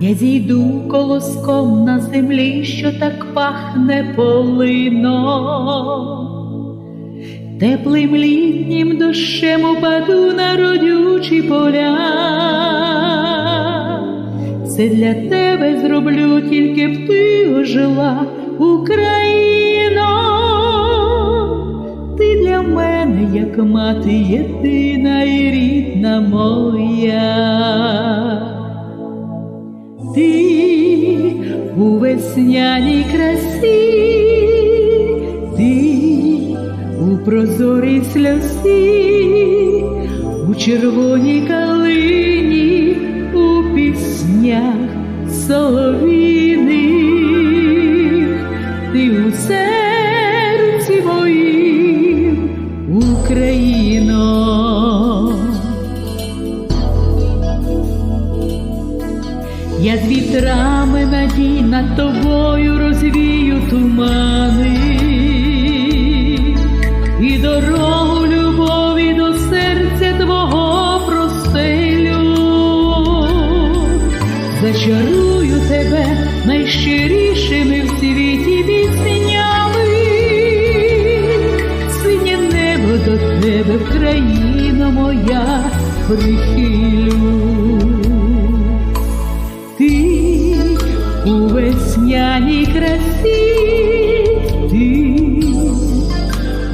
Я зійду колоском на землі, що так пахне полином. Теплим літнім дощем упаду на родючі поля. Все для тебе зроблю, тільки б ти ожила, Україно. Ти для мене, як мати єдина і рідна моя. Весняній красі, ти у прозорій сльозі, у червоній калині, у піснях солов'їних, ти у серці моїм, Україно. Я з вітрами надій над тобою розвію тумани і дорогу любові до серця твого простелю. Зачарую тебе найщирішими в світі піснями, синє небо до тебе, країна моя, прихилю. Весняній красі, ти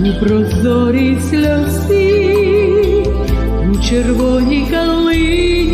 у прозорій сльозі, у червоній калині,